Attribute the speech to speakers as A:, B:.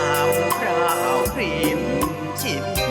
A: าวพราวพริมชิม